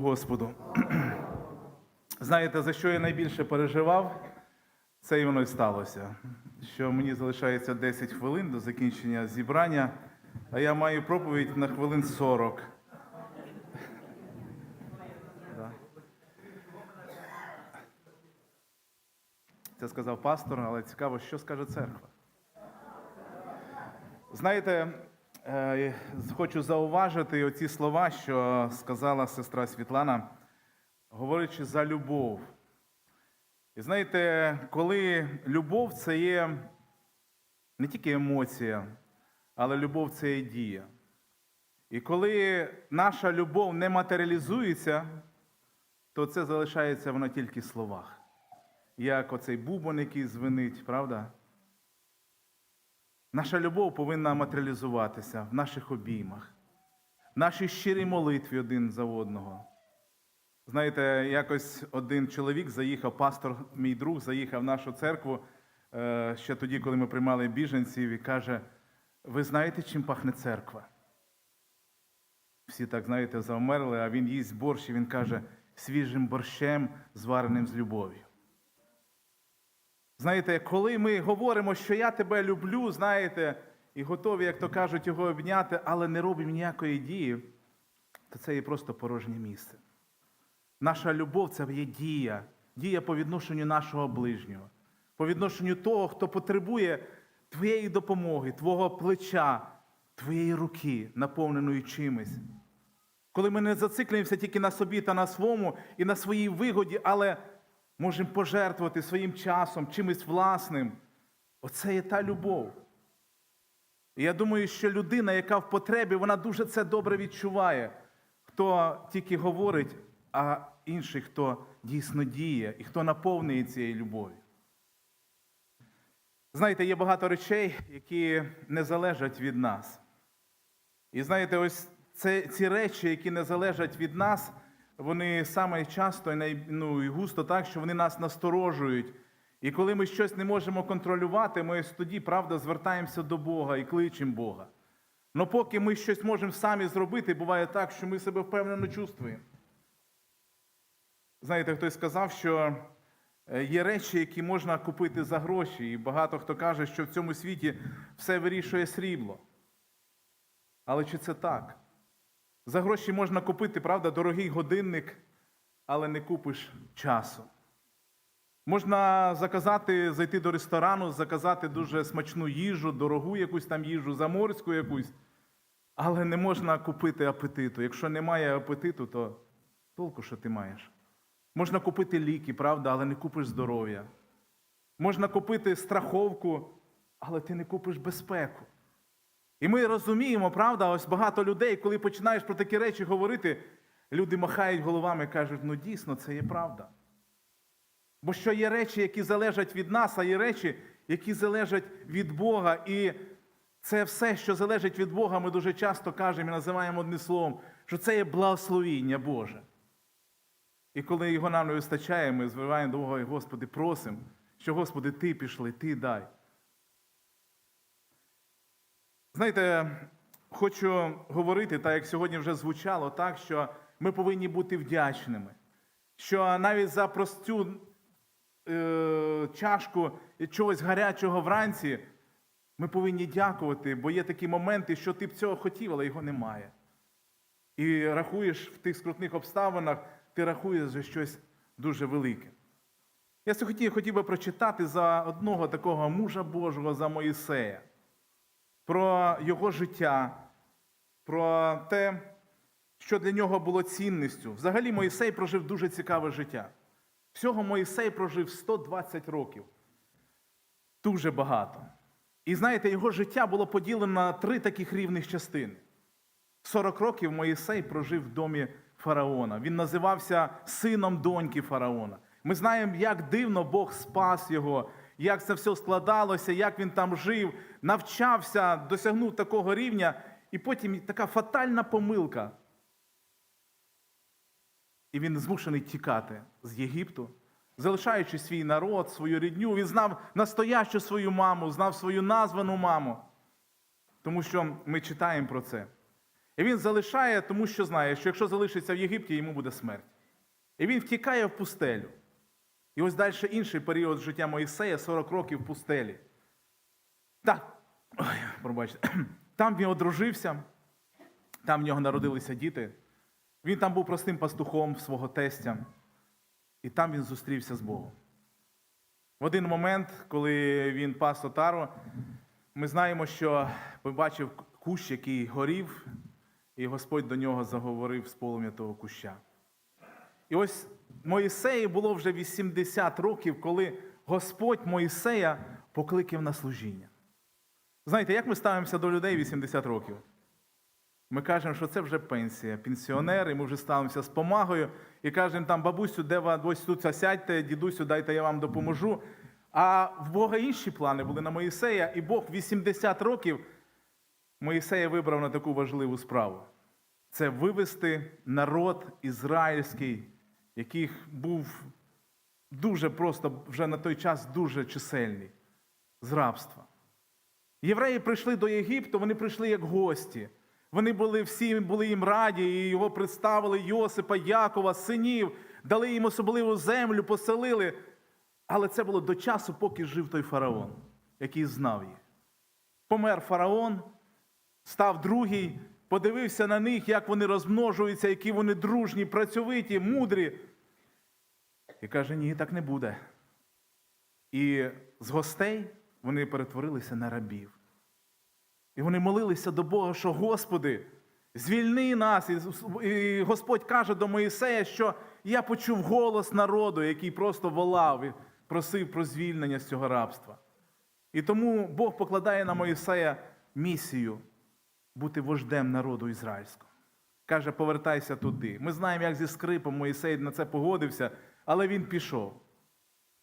Господу. Знаєте, за що я найбільше переживав? Це і воно й сталося. Що мені залишається 10 хвилин до закінчення зібрання, а я маю проповідь на хвилин 40. Це сказав пастор, але цікаво, що скаже церква. Знаєте, хочу зауважити оці слова, що сказала сестра Світлана, говорячи за любов. І знаєте, коли любов це є не тільки емоція, але любов це є дія. І коли наша любов не матеріалізується, то це залишається вона тільки в словах. Як оцей бубон, який звенить, правда? Наша любов повинна матеріалізуватися в наших обіймах, в нашій щирій молитві один за одного. Знаєте, якось один чоловік заїхав, пастор, мій друг, заїхав в нашу церкву е, ще тоді, коли ми приймали біженців, і каже: ви знаєте, чим пахне церква? Всі так, знаєте, завмерли, а він їсть борщ, і він каже, свіжим борщем, звареним з любов'ю. Знаєте, коли ми говоримо, що я тебе люблю, знаєте, і готові, як то кажуть, його обняти, але не робимо ніякої дії, то це є просто порожнє місце. Наша любов це є дія, дія по відношенню нашого ближнього, по відношенню того, хто потребує твоєї допомоги, твого плеча, твоєї руки, наповненої чимось. Коли ми не зациклюємося тільки на собі та на своєму і на своїй вигоді, але можемо пожертвувати своїм часом, чимось власним. Оце є та любов. І я думаю, що людина, яка в потребі, вона дуже це добре відчуває. Хто тільки говорить, а інший, хто дійсно діє і хто наповнює цією любов'ю. Знаєте, є багато речей, які не залежать від нас. І знаєте, ось це, ці речі, які не залежать від нас, вони саме часто і, най, ну, і густо так, що вони нас насторожують. І коли ми щось не можемо контролювати, ми тоді, правда, звертаємося до Бога і кличемо Бога. Но поки ми щось можемо самі зробити, буває так, що ми себе впевнено чувствуємо. Знаєте, хтось сказав, що е, є речі, які можна купити за гроші, і багато хто каже, що в цьому світі все вирішує срібло. Але чи це так? За гроші можна купити, правда, дорогий годинник, але не купиш часу. Можна заказати, зайти до ресторану, заказати дуже смачну їжу, дорогу якусь там їжу, заморську якусь, але не можна купити апетиту. Якщо немає апетиту, то толку, що ти маєш. Можна купити ліки, правда, але не купиш здоров'я. Можна купити страховку, але ти не купиш безпеку. І ми розуміємо, правда, ось багато людей, коли починаєш про такі речі говорити, люди махають головами і кажуть, ну дійсно, це є правда. Бо що є речі, які залежать від нас, а є речі, які залежать від Бога. І це все, що залежить від Бога, ми дуже часто кажемо і називаємо одним словом, що це є благословіння Боже. І коли його нам не вистачає, ми звиваємо до Бога, і Господи, просимо, що, Господи, Ти пішли, Ти дай. Знаєте, хочу говорити, так як сьогодні вже звучало, так, що ми повинні бути вдячними. Що навіть за просту е, чашку чогось гарячого вранці ми повинні дякувати, бо є такі моменти, що ти б цього хотів, але його немає. І рахуєш в тих скрутних обставинах, ти рахуєш за щось дуже велике. Я сьогодні хотів би прочитати за одного такого мужа Божого, за Моїсея, про його життя, про те, що для нього було цінністю. Взагалі, Моїсей прожив дуже цікаве життя. Всього Моїсей прожив 120 років. Дуже багато. І знаєте, його життя було поділено на три таких рівних частини. 40 років Моїсей прожив в домі фараона. Він називався сином доньки фараона. Ми знаємо, як дивно Бог спас його, як це все складалося, як він там жив, навчався, досягнув такого рівня, і потім така фатальна помилка. І він змушений тікати з Єгипту, залишаючи свій народ, свою рідню. Він знав настоящу свою маму, знав свою названу маму. Тому що ми читаємо про це. І він залишає, тому що знає, що якщо залишиться в Єгипті, йому буде смерть. І він втікає в пустелю. І ось далі інший період життя Моїсея 40 років в пустелі. Так, ой, пробачте. Там він одружився, там в нього народилися діти. Він там був простим пастухом свого тестя, і там він зустрівся з Богом. В один момент, коли він пас отару, ми знаємо, що побачив кущ, який горів, і Господь до нього заговорив з полум'я того куща. І ось Моїсею було вже 80 років, коли Господь Моїсея покликав на служіння. Знаєте, як ми ставимося до людей 80 років? Ми кажемо, що це вже пенсія, пенсіонер, і ми вже ставимося з помагою і кажемо там, бабусю, де ви ось тут сядьте, дідусю, дайте я вам допоможу. А в Бога інші плани були на Моїсея, і Бог 80 років Моїсея вибрав на таку важливу справу. Це вивести народ ізраїльський, яких був дуже просто вже на той час дуже чисельний з рабства. Євреї прийшли до Єгипту, вони прийшли як гості. Вони були всі були їм раді, і його представили Йосипа, Якова, синів, дали їм особливу землю, поселили. Але це було до часу, поки жив той фараон, який знав їх. Помер фараон, став другий, подивився на них, як вони розмножуються, які вони дружні, працьовиті, мудрі. І каже: ні, так не буде. І з гостей вони перетворилися на рабів. І вони молилися до Бога, що Господи, звільни нас. І Господь каже до Моїсея, що я почув голос народу, який просто волав і просив про звільнення з цього рабства. І тому Бог покладає на Моїсея місію бути вождем народу ізраїльського. Каже, повертайся туди. Ми знаємо, як зі скрипом Моїсей на це погодився, але він пішов.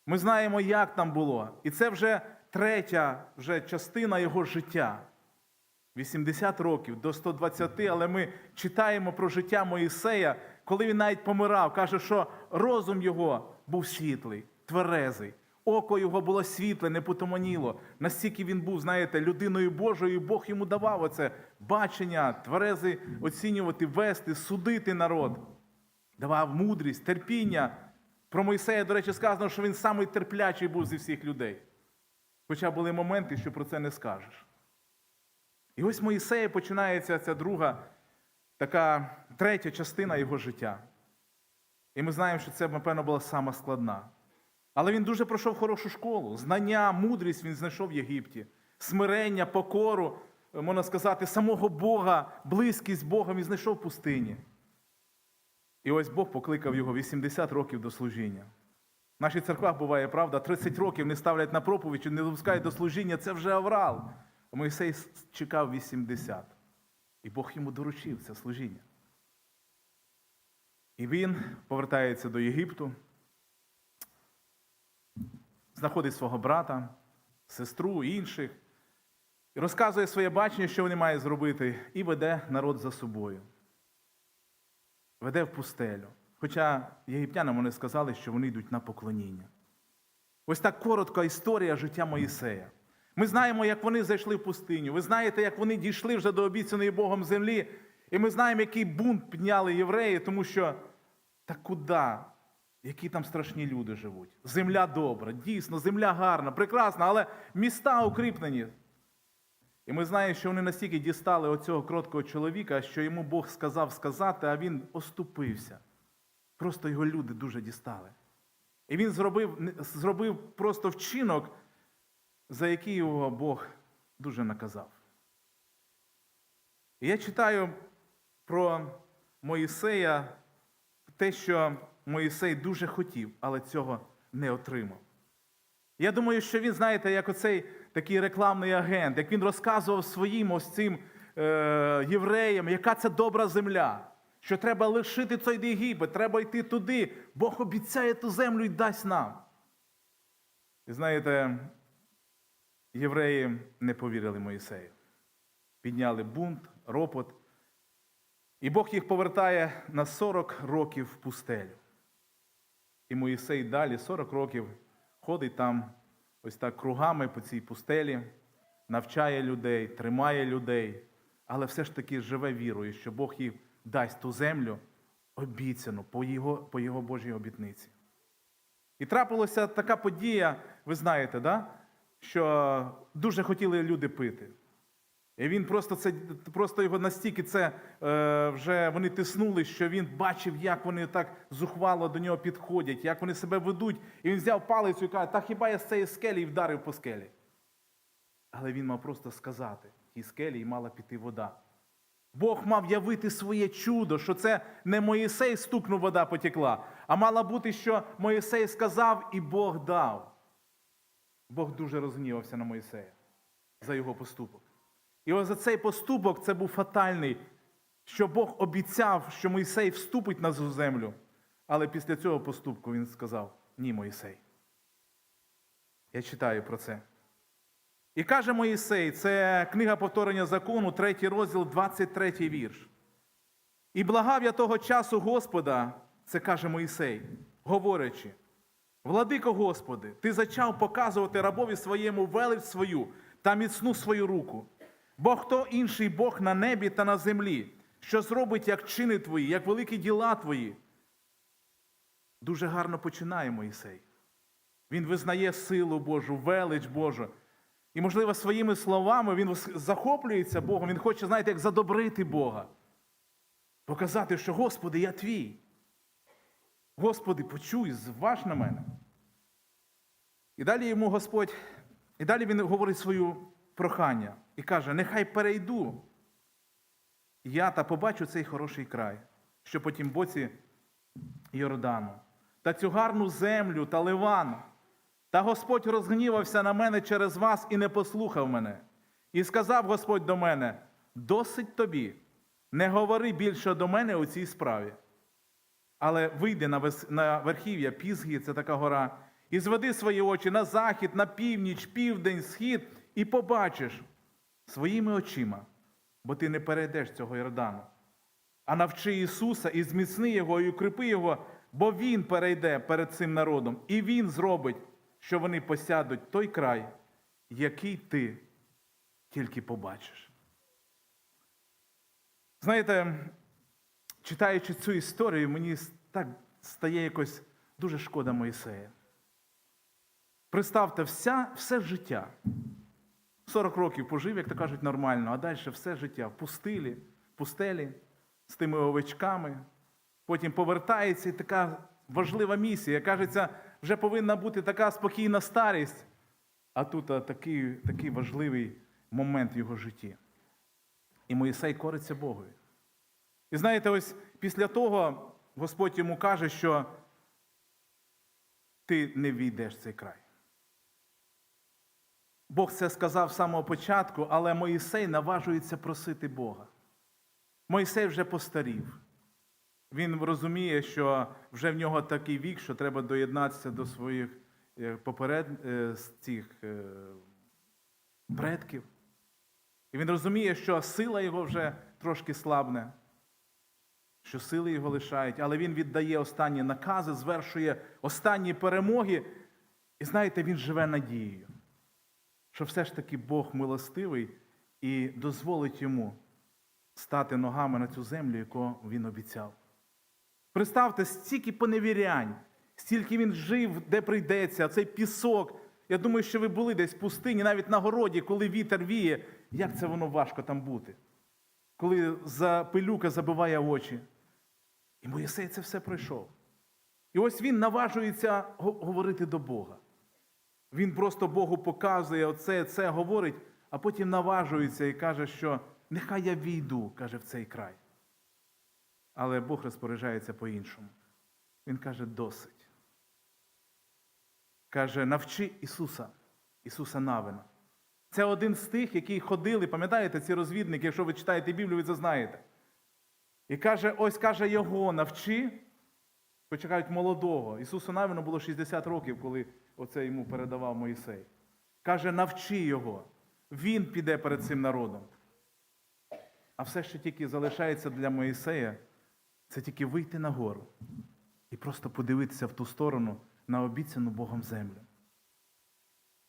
Ми знаємо, як там було. І це вже третя вже частина його життя. 80 років до 120, але ми читаємо про життя Моїсея, коли він навіть помирав, каже, що розум його був світлий, тверезий, око його було світле, не потоманіло. Настільки він був, знаєте, людиною Божою, і Бог йому давав оце бачення, тверезий оцінювати, вести, судити народ. Давав мудрість, терпіння. Про Мойсея, до речі, сказано, що він самий терплячий був зі всіх людей. Хоча були моменти, що про це не скажеш. І ось Моїсея починається ця друга, така третя частина його життя. І ми знаємо, що це, напевно, була сама складна. Але він дуже пройшов хорошу школу. Знання, мудрість він знайшов в Єгипті, смирення, покору, можна сказати, самого Бога, близькість з Богом він знайшов в пустині. І ось Бог покликав його 80 років до служіння. В нашій церквах буває правда, 30 років не ставлять на проповідь, не допускають до служіння, це вже аврал. А Мойсей чекав 80. І Бог йому доручив це служіння. І він повертається до Єгипту, знаходить свого брата, сестру, інших, і розказує своє бачення, що вони мають зробити, і веде народ за собою. Веде в пустелю. Хоча єгиптянам вони сказали, що вони йдуть на поклоніння. Ось так коротка історія життя Моїсея. Ми знаємо, як вони зайшли в пустиню. Ви знаєте, як вони дійшли вже до обіцяної Богом землі. І ми знаємо, який бунт підняли євреї, тому що та куди? Які там страшні люди живуть? Земля добра, дійсно, земля гарна, прекрасна, але міста укріплені. І ми знаємо, що вони настільки дістали оцього кроткого чоловіка, що йому Бог сказав сказати, а він оступився. Просто його люди дуже дістали. І він зробив, зробив просто вчинок, за який його Бог дуже наказав. І я читаю про Моїсея те, що Моїсей дуже хотів, але цього не отримав. Я думаю, що він, знаєте, як оцей такий рекламний агент, як він розказував своїм ось цим е, євреям, яка це добра земля, що треба лишити цей Єгипет, треба йти туди. Бог обіцяє ту землю і дасть нам. І знаєте, євреї не повірили Моїсею. Підняли бунт, ропот. І Бог їх повертає на 40 років в пустелю. І Моїсей далі 40 років ходить там ось так кругами по цій пустелі, навчає людей, тримає людей, але все ж таки живе вірою, що Бог їй дасть ту землю обіцяну по його, по його Божій обітниці. І трапилася така подія, ви знаєте, да? що дуже хотіли люди пити. І він просто це просто його настільки це е, вже вони тиснули, що він бачив, як вони так зухвало до нього підходять, як вони себе ведуть. І він взяв палицю і каже, та хіба я з цієї скелі і вдарив по скелі. Але він мав просто сказати тій скелі і мала піти вода. Бог мав явити своє чудо, що це не Моїсей стукнув, вода потекла, а мало бути, що Моїсей сказав, і Бог дав. Бог дуже розгнівався на Моїсея за його поступок. І ось за цей поступок це був фатальний, що Бог обіцяв, що Моїсей вступить на цю землю. Але після цього поступку він сказав: Ні, Моїсей. Я читаю про це. І каже Моїсей, це книга повторення закону, третій розділ, 23 вірш. І благав я того часу Господа, це каже Моїсей, говорячи, Владико Господи, ти зачав показувати рабові своєму велич свою та міцну свою руку. Бо хто інший Бог на небі та на землі, що зробить, як чини твої, як великі діла твої. Дуже гарно починає Моїсей. Він визнає силу Божу, велич Божу. І, можливо, своїми словами він захоплюється Богом, він хоче, знаєте, як задобрити Бога. Показати, що, Господи, я твій. Господи, почуй, зваж на мене. І далі йому Господь, і далі він говорить свою прохання і каже: нехай перейду. Я та побачу цей хороший край, що по тім боці Йордану, та цю гарну землю та Ливан. Та Господь розгнівався на мене через вас і не послухав мене. І сказав Господь до мене: досить тобі, не говори більше до мене у цій справі. Але вийди на, верхів'я Пізгі, це така гора, і зведи свої очі на захід, на північ, південь, схід, і побачиш своїми очима, бо ти не перейдеш цього Йордану. А навчи Ісуса і зміцни Його, і укріпи Його, бо Він перейде перед цим народом, і Він зробить, що вони посядуть той край, який ти тільки побачиш. Знаєте, читаючи цю історію, мені так стає якось дуже шкода Моїсея. Представте, вся, все життя. 40 років пожив, як то кажуть, нормально, а далі все життя в пустилі, пустелі, з тими овечками. Потім повертається і така важлива місія. Кажеться, вже повинна бути така спокійна старість, а тут такий, такий важливий момент в його житті. І Моїсей кориться Богові. І знаєте, ось після того Господь йому каже, що ти не війдеш в цей край. Бог це сказав з самого початку, але Моїсей наважується просити Бога. Моїсей вже постарів. Він розуміє, що вже в нього такий вік, що треба доєднатися до своїх е, поперед е, цих е, предків. І він розуміє, що сила його вже трошки слабне, що сили його лишають, але він віддає останні накази, звершує останні перемоги. І знаєте, він живе надією, що все ж таки Бог милостивий і дозволить йому стати ногами на цю землю, яку він обіцяв. Представте, стільки поневірянь, стільки він жив, де прийдеться, цей пісок. Я думаю, що ви були десь в пустині, навіть на городі, коли вітер віє, як це воно важко там бути, коли пилюка забиває очі. І Моїсей це все пройшов. І ось він наважується говорити до Бога. Він просто Богу показує оце, це говорить, а потім наважується і каже, що нехай я війду, каже, в цей край. Але Бог розпоряджається по-іншому. Він каже, досить. Каже, навчи Ісуса, Ісуса Навина. Це один з тих, які ходили, пам'ятаєте, ці розвідники, якщо ви читаєте Біблію, ви це знаєте. І каже, ось каже його, навчи, почекають молодого. Ісусу Навину було 60 років, коли оце йому передавав Моїсей. Каже, навчи його. Він піде перед цим народом. А все, що тільки залишається для Моїсея, це тільки вийти на гору і просто подивитися в ту сторону на обіцяну Богом землю.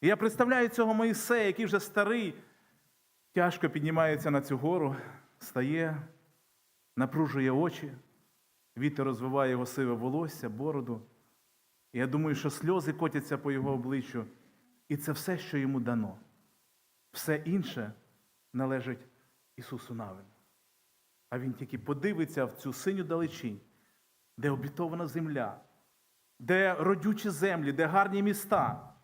І я представляю цього Моїсея, який вже старий, тяжко піднімається на цю гору, стає, напружує очі, вітер розвиває його сиве волосся, бороду. І я думаю, що сльози котяться по його обличчю, і це все, що йому дано. Все інше належить Ісусу Навину. А він тільки подивиться в цю синю далечінь, де обітована земля, де родючі землі, де гарні міста.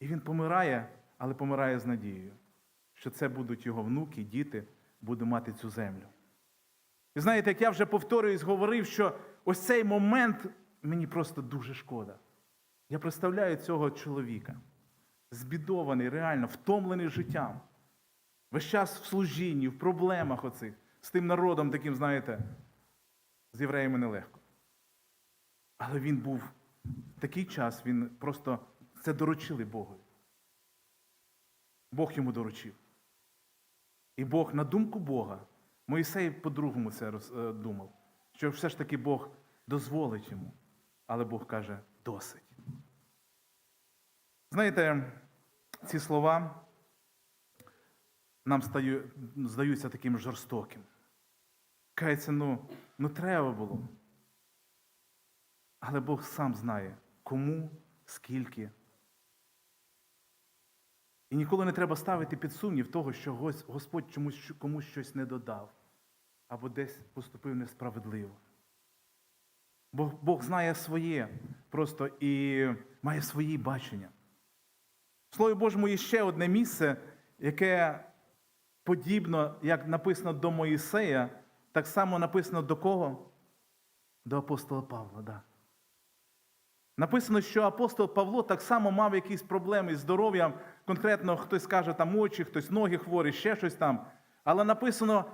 І він помирає, але помирає з надією, що це будуть його внуки, діти, будуть мати цю землю. І знаєте, як я вже повторююсь, говорив, що ось цей момент мені просто дуже шкода. Я представляю цього чоловіка, збідований, реально, втомлений життям. Весь час в служінні, в проблемах оцих, з тим народом таким, знаєте, з євреями нелегко. Але він був такий час, він просто це доручили Богу. Бог йому доручив. І Бог, на думку Бога, Моїсей по-другому це е, думав, що все ж таки Бог дозволить йому. Але Бог каже, досить. Знаєте, ці слова нам здаються таким жорстоким. Кається, ну, ну треба було. Але Бог сам знає, кому, скільки. І ніколи не треба ставити під сумнів того, що Господь чомусь комусь щось не додав або десь поступив несправедливо. Бог, Бог знає своє просто і має свої бачення. В Слові Божому є ще одне місце, яке подібно, як написано до Моїсея, так само написано до кого? До апостола Павла. Да. Написано, що апостол Павло так само мав якісь проблеми з здоров'ям. Конкретно хтось каже там очі, хтось ноги хворі, ще щось там. Але написано,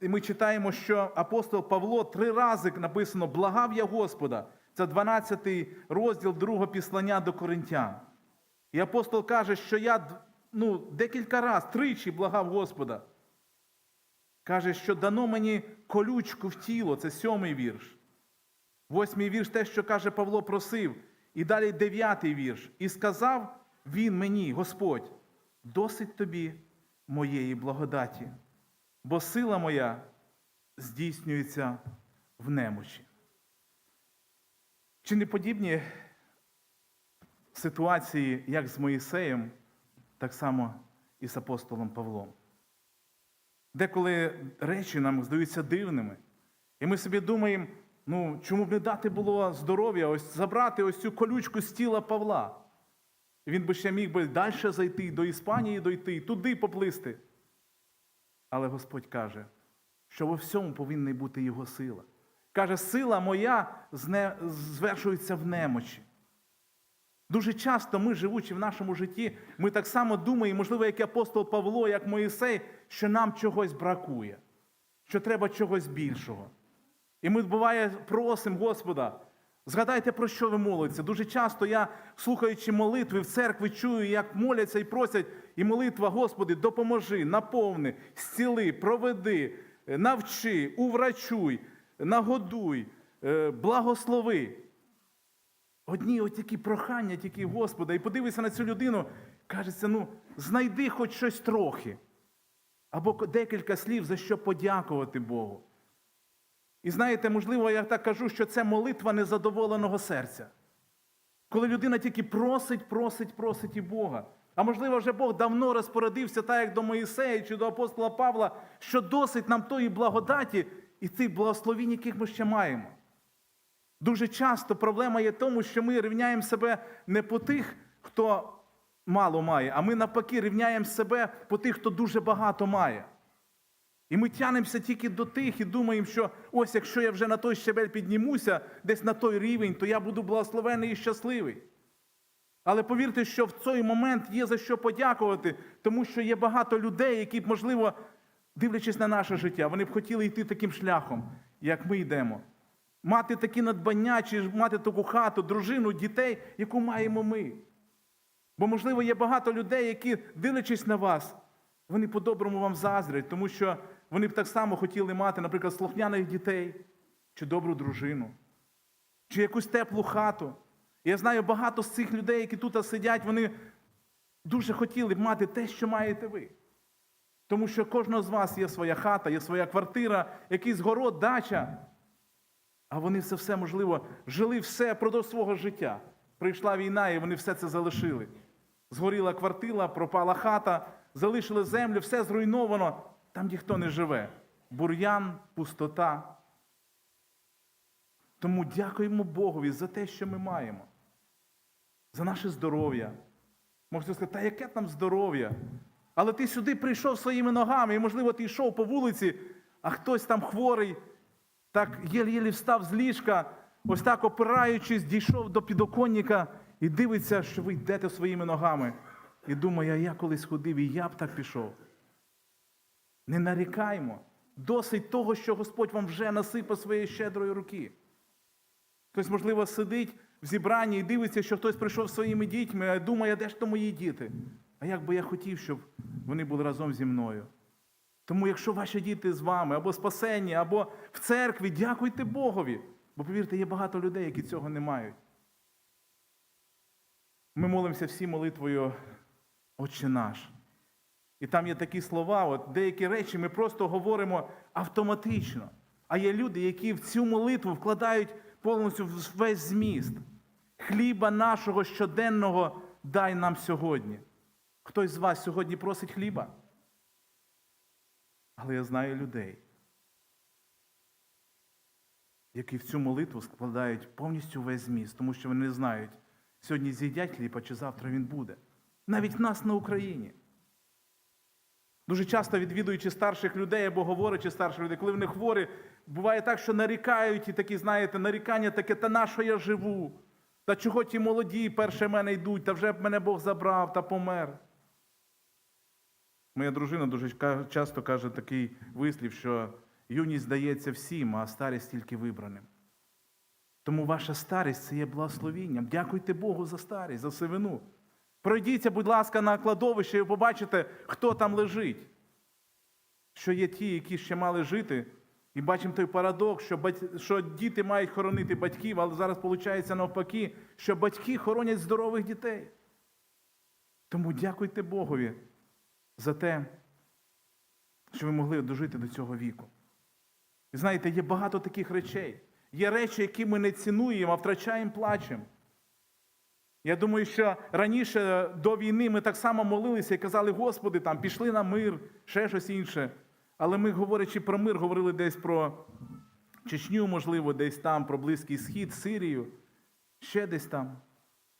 і ми читаємо, що апостол Павло три рази написано благав я Господа. Це 12 розділ другого післання до Коринтян. І апостол каже, що я ну, декілька разів, тричі благав Господа. Каже, що дано мені колючку в тіло, це сьомий вірш. Восьмий вірш те, що каже Павло, просив. І далі дев'ятий вірш. І сказав він мені, Господь, досить тобі моєї благодаті, бо сила моя здійснюється в немочі. Чи не подібні ситуації, як з Моїсеєм, так само і з апостолом Павлом? Деколи речі нам здаються дивними, і ми собі думаємо, ну чому б не дати було здоров'я, ось забрати ось цю колючку з тіла Павла. Він би ще міг би далі зайти, до Іспанії дойти, туди поплисти. Але Господь каже, що во всьому повинна бути Його сила. Каже, сила моя звершується в немочі. Дуже часто ми, живучи в нашому житті, ми так само думаємо, можливо, як і апостол Павло, як Моїсей, що нам чогось бракує, що треба чогось більшого. І ми, буває, просимо Господа, згадайте, про що ви молитеся. Дуже часто я, слухаючи молитви в церкві, чую, як моляться і просять, і молитва, Господи, допоможи, наповни, зціли, проведи, навчи, уврачуй, нагодуй, е, благослови. Одні от такі прохання, тільки Господа, і подивися на цю людину, кажеться, ну, знайди хоч щось трохи. Або декілька слів, за що подякувати Богу. І знаєте, можливо, я так кажу, що це молитва незадоволеного серця. Коли людина тільки просить, просить, просить і Бога. А можливо, вже Бог давно розпорядився, так як до Моїсея чи до апостола Павла, що досить нам тої благодаті і тих благословінь, яких ми ще маємо. Дуже часто проблема є в тому, що ми рівняємо себе не по тих, хто мало має, а ми навпаки рівняємо себе по тих, хто дуже багато має. І ми тянемося тільки до тих і думаємо, що ось якщо я вже на той щебель піднімуся, десь на той рівень, то я буду благословений і щасливий. Але повірте, що в цей момент є за що подякувати, тому що є багато людей, які б, можливо, дивлячись на наше життя, вони б хотіли йти таким шляхом, як ми йдемо. Мати такі надбання, чи мати таку хату, дружину, дітей, яку маємо ми. Бо, можливо, є багато людей, які, дивлячись на вас, вони по-доброму вам заздрять, тому що вони б так само хотіли мати, наприклад, слухняних дітей, чи добру дружину, чи якусь теплу хату. Я знаю багато з цих людей, які тут сидять, вони дуже хотіли б мати те, що маєте ви. Тому що кожного з вас є своя хата, є своя квартира, якийсь город, дача. А вони це все, можливо, жили все продовж свого життя. Прийшла війна, і вони все це залишили. Згоріла квартира, пропала хата, залишили землю, все зруйновано. Там ніхто не живе. Бур'ян, пустота. Тому дякуємо Богові за те, що ми маємо, за наше здоров'я. Можете сказати, та яке там здоров'я? Але ти сюди прийшов своїми ногами, і, можливо, ти йшов по вулиці, а хтось там хворий, так єлі-єлі встав з ліжка, ось так опираючись, дійшов до підоконника і дивиться, що ви йдете своїми ногами. І думає, а я колись ходив, і я б так пішов. Не нарікаймо. Досить того, що Господь вам вже насипав своєї щедрої руки. Хтось, можливо, сидить в зібранні і дивиться, що хтось прийшов своїми дітьми, а думає, де ж то мої діти? А як би я хотів, щоб вони були разом зі мною. Тому, якщо ваші діти з вами, або спасені, або в церкві, дякуйте Богові. Бо повірте, є багато людей, які цього не мають. Ми молимося всі молитвою Отче наш. І там є такі слова, от деякі речі ми просто говоримо автоматично. А є люди, які в цю молитву вкладають повністю весь зміст. Хліба нашого щоденного дай нам сьогодні. Хтось з вас сьогодні просить хліба? Але я знаю людей, які в цю молитву складають повністю весь зміст, тому що вони не знають, сьогодні з'їдять хліб, а чи завтра він буде. Навіть нас на Україні. Дуже часто відвідуючи старших людей або говорячи старших людей, коли вони хворі, буває так, що нарікають і такі, знаєте, нарікання таке, та на що я живу? Та чого ті молоді перше мене йдуть, та вже б мене Бог забрав та помер. Моя дружина дуже часто каже такий вислів, що юність здається всім, а старість тільки вибраним. Тому ваша старість це є благословінням. Дякуйте Богу за старість, за сивину. Пройдіться, будь ласка, на кладовище і побачите, хто там лежить. Що є ті, які ще мали жити, і бачимо той парадокс, що, бать... що діти мають хоронити батьків, але зараз виходить навпаки, що батьки хоронять здорових дітей. Тому дякуйте Богові за те, що ви могли дожити до цього віку. І знаєте, є багато таких речей. Є речі, які ми не цінуємо, а втрачаємо плачем. Я думаю, що раніше до війни ми так само молилися і казали, Господи, там пішли на мир, ще щось інше. Але ми, говорячи про мир, говорили десь про Чечню, можливо, десь там, про Близький Схід, Сирію, ще десь там.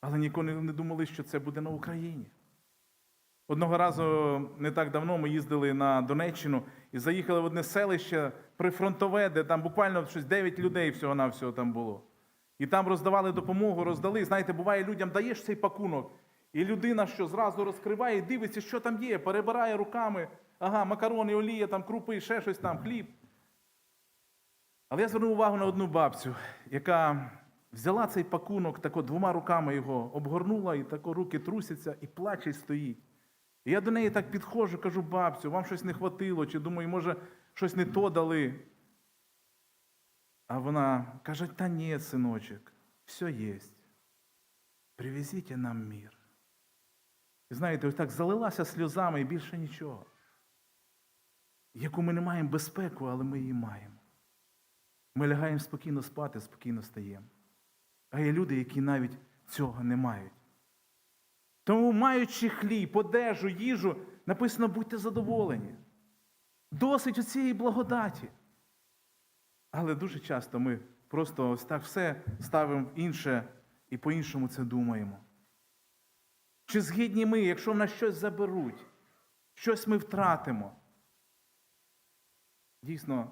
Але ніколи не думали, що це буде на Україні. Одного разу не так давно ми їздили на Донеччину і заїхали в одне селище прифронтове, де там буквально щось 9 людей всього-навсього там було. І там роздавали допомогу, роздали. Знаєте, буває, людям даєш цей пакунок, і людина, що зразу розкриває, дивиться, що там є, перебирає руками, ага, макарони, олія, там крупи, ще щось там, хліб. Але я звернув увагу на одну бабцю, яка взяла цей пакунок, тако двома руками його обгорнула, і тако руки трусяться, і плаче стоїть. І я до неї так підходжу, кажу, бабцю, вам щось не хватило, чи думаю, може, щось не то дали. А вона каже, та ні, синочок, все є. Привезіть нам мир. І знаєте, ось так залилася сльозами і більше нічого. Яку ми не маємо безпеку, але ми її маємо. Ми лягаємо спокійно спати, спокійно стаємо. А є люди, які навіть цього не мають. Тому, маючи хліб, одежу, їжу, написано, будьте задоволені. Досить у цієї благодаті. Але дуже часто ми просто ось так все ставимо в інше і по-іншому це думаємо. Чи згідні ми, якщо в нас щось заберуть, щось ми втратимо? Дійсно,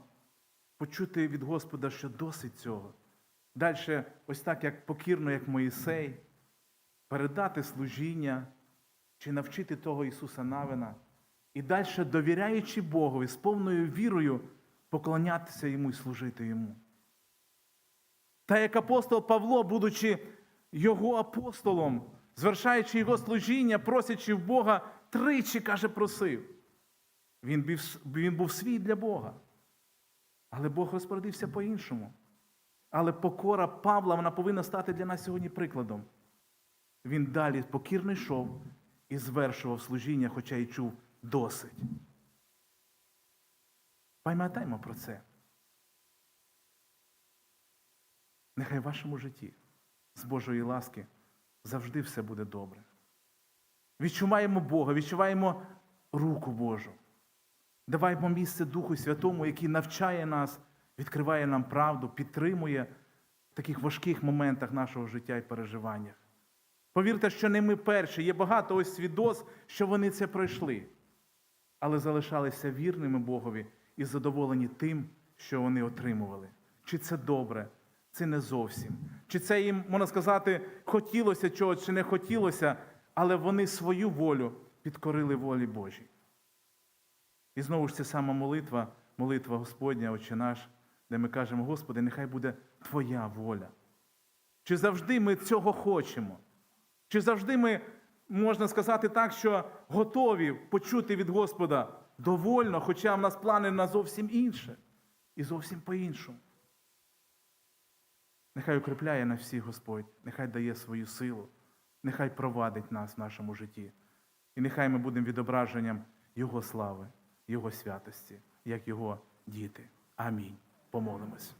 почути від Господа, що досить цього. Далі, ось так, як покірно, як Моїсей, передати служіння чи навчити того Ісуса Навина, і далі, довіряючи Богові, з повною вірою, поклонятися Йому і служити Йому. Та як апостол Павло, будучи його апостолом, звершаючи його служіння, просячи в Бога, тричі, каже, просив. Він він був свій для Бога. Але Бог розпорядився по-іншому. Але покора Павла вона повинна стати для нас сьогодні прикладом. Він далі покірно йшов і звершував служіння, хоча й чув досить. Пам'ятаймо про це. Нехай в вашому житті з Божої ласки завжди все буде добре. Відчуваємо Бога, відчуваємо руку Божу. Даваймо місце Духу Святому, який навчає нас, відкриває нам правду, підтримує в таких важких моментах нашого життя і переживаннях. Повірте, що не ми перші. Є багато ось свідоцтв, що вони це пройшли, але залишалися вірними Богові і задоволені тим, що вони отримували. Чи це добре, це не зовсім. Чи це їм, можна сказати, хотілося чогось, чи не хотілося, але вони свою волю підкорили волі Божій. І знову ж ця сама молитва, молитва Господня, Отче наш, де ми кажемо, Господи, нехай буде Твоя воля. Чи завжди ми цього хочемо? Чи завжди ми, можна сказати так, що готові почути від Господа довольно, хоча в нас плани на зовсім інше і зовсім по-іншому? Нехай укріпляє нас всіх Господь, нехай дає свою силу, нехай провадить нас в нашому житті. І нехай ми будемо відображенням Його слави, Його святості, як Його діти. Амінь. Помолимось.